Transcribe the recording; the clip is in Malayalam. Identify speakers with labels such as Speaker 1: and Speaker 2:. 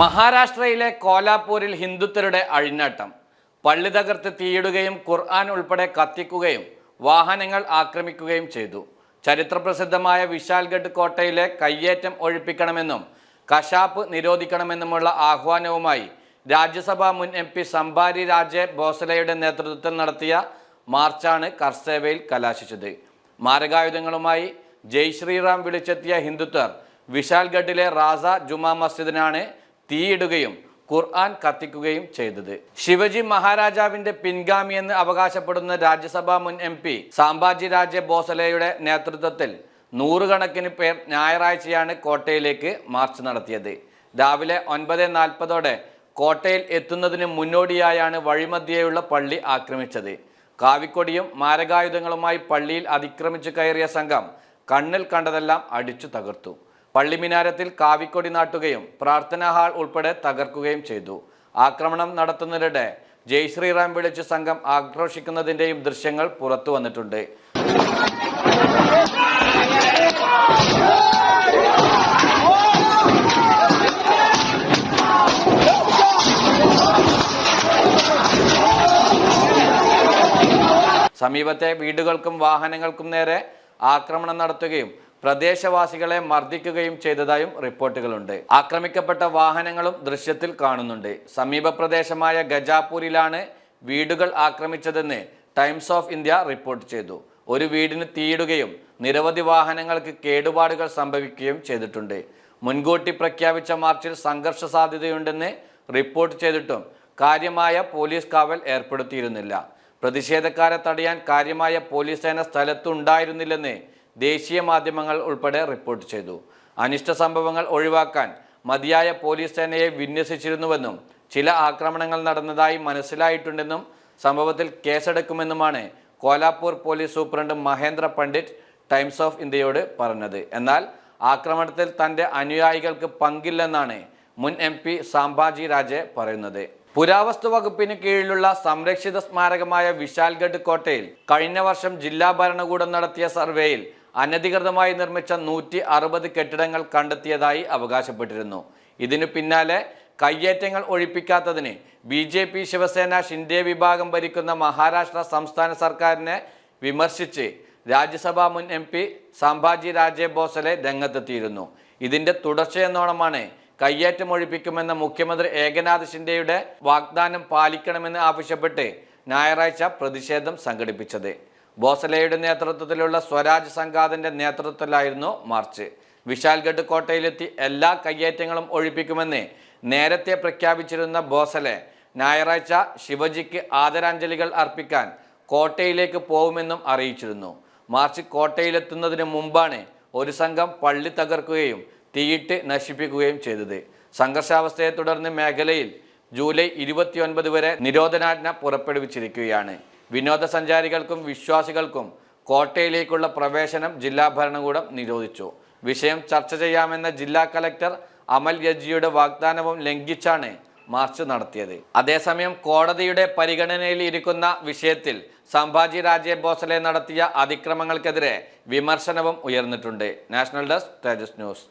Speaker 1: മഹാരാഷ്ട്രയിലെ കോലാപൂരിൽ ഹിന്ദുത്വരുടെ അഴിഞ്ഞാട്ടം. പള്ളി തകർത്ത് തീയിടുകയും ഖുർആൻ ഉൾപ്പെടെ കത്തിക്കുകയും വാഹനങ്ങൾ ആക്രമിക്കുകയും ചെയ്തു. ചരിത്രപ്രസിദ്ധമായ വിശാൽഗഡ് കോട്ടയിലെ കയ്യേറ്റം ഒഴിപ്പിക്കണമെന്നും കശാപ്പ് നിരോധിക്കണമെന്നുമുള്ള ആഹ്വാനവുമായി രാജ്യസഭാ മുൻ എം പി സംഭാരി രാജെ ഭോസലയുടെ നേതൃത്വത്തിൽ നടത്തിയ മാർച്ചാണ് കർസേവയിൽ കലാശിച്ചത്. മാരകായുധങ്ങളുമായി ജയ് ശ്രീറാം വിളിച്ചെത്തിയ ഹിന്ദുത്വർ വിശാൽഗഡിലെ റാസ ജുമാ മസ്ജിദിനാണ് തീയിടുകയും ഖുർആൻ കത്തിക്കുകയും ചെയ്തത്. ശിവജി മഹാരാജാവിന്റെ പിൻഗാമിയെന്ന് അവകാശപ്പെടുന്ന രാജ്യസഭാ മുൻ എം പി സാംബാജി രാജ ബോസലയുടെ നേതൃത്വത്തിൽ നൂറുകണക്കിന് പേർ ഞായറാഴ്ചയാണ് കോട്ടയിലേക്ക് മാർച്ച് നടത്തിയത്. രാവിലെ ഒൻപത് നാൽപ്പതോടെ കോട്ടയിൽ എത്തുന്നതിന് മുന്നോടിയായാണ് വഴിമധ്യേയുള്ള പള്ളി ആക്രമിച്ചത്. കാവിക്കൊടിയും മാരകായുധങ്ങളുമായി പള്ളിയിൽ അതിക്രമിച്ചു കയറിയ സംഘം കണ്ണിൽ കണ്ടതെല്ലാം അടിച്ചു തകർത്തു. പള്ളിമിനാരത്തിൽ കാവിക്കൊടി നാട്ടുകയും പ്രാർത്ഥനാ ഹാൾ ഉൾപ്പെടെ തകർക്കുകയും ചെയ്തു. ആക്രമണം നടത്തുന്നതിനിടെ ജയ് ശ്രീറാം വിളിച്ച് സംഘം ആക്രോശിക്കുന്നതിന്റെയും ദൃശ്യങ്ങൾ പുറത്തു വന്നിട്ടുണ്ട്. സമീപത്തെ വീടുകൾക്കും വാഹനങ്ങൾക്കും നേരെ ആക്രമണം നടത്തുകയും പ്രദേശവാസികളെ മർദ്ദിക്കുകയും ചെയ്തതായും റിപ്പോർട്ടുകളുണ്ട്. ആക്രമിക്കപ്പെട്ട വാഹനങ്ങളും ദൃശ്യത്തിൽ കാണുന്നുണ്ട്. സമീപ പ്രദേശമായ ഗജാപൂരിലാണ് വീടുകൾ ആക്രമിച്ചതെന്ന് ടൈംസ് ഓഫ് ഇന്ത്യ റിപ്പോർട്ട് ചെയ്തു. ഒരു വീടിന് തീയിടുകയും നിരവധി വാഹനങ്ങൾക്ക് കേടുപാടുകൾ സംഭവിക്കുകയും ചെയ്തിട്ടുണ്ട്. മുൻകൂട്ടി പ്രഖ്യാപിച്ച മാർച്ചിൽ സംഘർഷ സാധ്യതയുണ്ടെന്ന് റിപ്പോർട്ട് ചെയ്തിട്ടും കാര്യമായ പോലീസ് കാവൽ ഏർപ്പെടുത്തിയിരുന്നില്ല. പ്രതിഷേധക്കാരെ തടയാൻ കാര്യമായ പോലീസ് സേന സ്ഥലത്തുണ്ടായിരുന്നില്ലെന്ന് ദേശീയ മാധ്യമങ്ങൾ ഉൾപ്പെടെ റിപ്പോർട്ട് ചെയ്തു. അനിഷ്ട സംഭവങ്ങൾ ഒഴിവാക്കാൻ മതിയായ പോലീസ് സേനയെ വിന്യസിച്ചിരുന്നുവെന്നും ചില ആക്രമണങ്ങൾ നടന്നതായി മനസ്സിലായിട്ടുണ്ടെന്നും സംഭവത്തിൽ കേസെടുക്കുമെന്നുമാണ് Kolhapur police superintendent Mahendra Pandit Times of ഇന്ത്യയോട് പറഞ്ഞത്. എന്നാൽ ആക്രമണത്തിൽ തന്റെ അനുയായികൾക്ക് പങ്കില്ലെന്നാണ് മുൻ എം പി സാംബാജി രാജെ പറയുന്നത്. പുരാവസ്തു വകുപ്പിന് കീഴിലുള്ള സംരക്ഷിത സ്മാരകമായ വിശാൽഗഡ് കോട്ടയിൽ കഴിഞ്ഞ വർഷം ജില്ലാ ഭരണകൂടം നടത്തിയ സർവേയിൽ അനധികൃതമായി നിർമ്മിച്ച നൂറ്റി അറുപത് കെട്ടിടങ്ങൾ കണ്ടെത്തിയതായി അവകാശപ്പെട്ടിരുന്നു. ഇതിനു പിന്നാലെ കയ്യേറ്റങ്ങൾ ഒഴിപ്പിക്കാത്തതിന് B J P Shiv Sena Shinde വിഭാഗം ഭരിക്കുന്ന മഹാരാഷ്ട്ര സംസ്ഥാന സർക്കാരിനെ വിമർശിച്ച് രാജ്യസഭാ മുൻ എം പി സംഭാജി രാജേ ഭോസലെ രംഗത്തെത്തിയിരുന്നു. ഇതിന്റെ തുടർച്ചയെന്നോണമാണ് കയ്യേറ്റം ഒഴിപ്പിക്കുമെന്ന മുഖ്യമന്ത്രി ഏകനാഥ് ഷിൻഡെയുടെ വാഗ്ദാനം പാലിക്കണമെന്ന് ആവശ്യപ്പെട്ട് ഞായറാഴ്ച പ്രതിഷേധം സംഘടിപ്പിച്ചത്. ഭോസലെയുടെ നേതൃത്വത്തിലുള്ള സ്വരാജ് സംഘാതിന്റെ നേതൃത്വത്തിലായിരുന്നു മാർച്ച്. വിശാൽഗഡ് കോട്ടയിലെത്തി എല്ലാ കയ്യേറ്റങ്ങളും ഒഴിപ്പിക്കുമെന്ന് നേരത്തെ പ്രഖ്യാപിച്ചിരുന്ന ബോസലെ ഞായറാഴ്ച ശിവജിക്ക് ആദരാഞ്ജലികൾ അർപ്പിക്കാൻ കോട്ടയിലേക്ക് പോകുമെന്നും അറിയിച്ചിരുന്നു. മാർച്ച് കോട്ടയിലെത്തുന്നതിന് മുമ്പാണ് ഒരു സംഘം പള്ളി തകർക്കുകയും തീയിട്ട് നശിപ്പിക്കുകയും ചെയ്തത്. സംഘർഷാവസ്ഥയെ തുടർന്ന് മേഖലയിൽ ജൂലൈ ഇരുപത്തിയൊൻപത് വരെ നിരോധനാജ്ഞ പുറപ്പെടുവിച്ചിരിക്കുകയാണ്. വിനോദസഞ്ചാരികൾക്കും വിശ്വാസികൾക്കും കോട്ടയിലേക്കുള്ള പ്രവേശനം ജില്ലാ ഭരണകൂടം നിരോധിച്ചു. വിഷയം ചർച്ച ചെയ്യാമെന്ന ജില്ലാ കലക്ടർ അമൽ യജിയുടെ വാഗ്ദാനവും ലംഘിച്ചാണ് മാർച്ച് നടത്തിയത്. അതേസമയം കോടതിയുടെ പരിഗണനയിൽ ഇരിക്കുന്ന വിഷയത്തിൽ സംഭാജി രാജ്യ ഭോസലെ നടത്തിയ അതിക്രമങ്ങൾക്കെതിരെ വിമർശനവും ഉയർന്നിട്ടുണ്ട്. National desk Tejas news.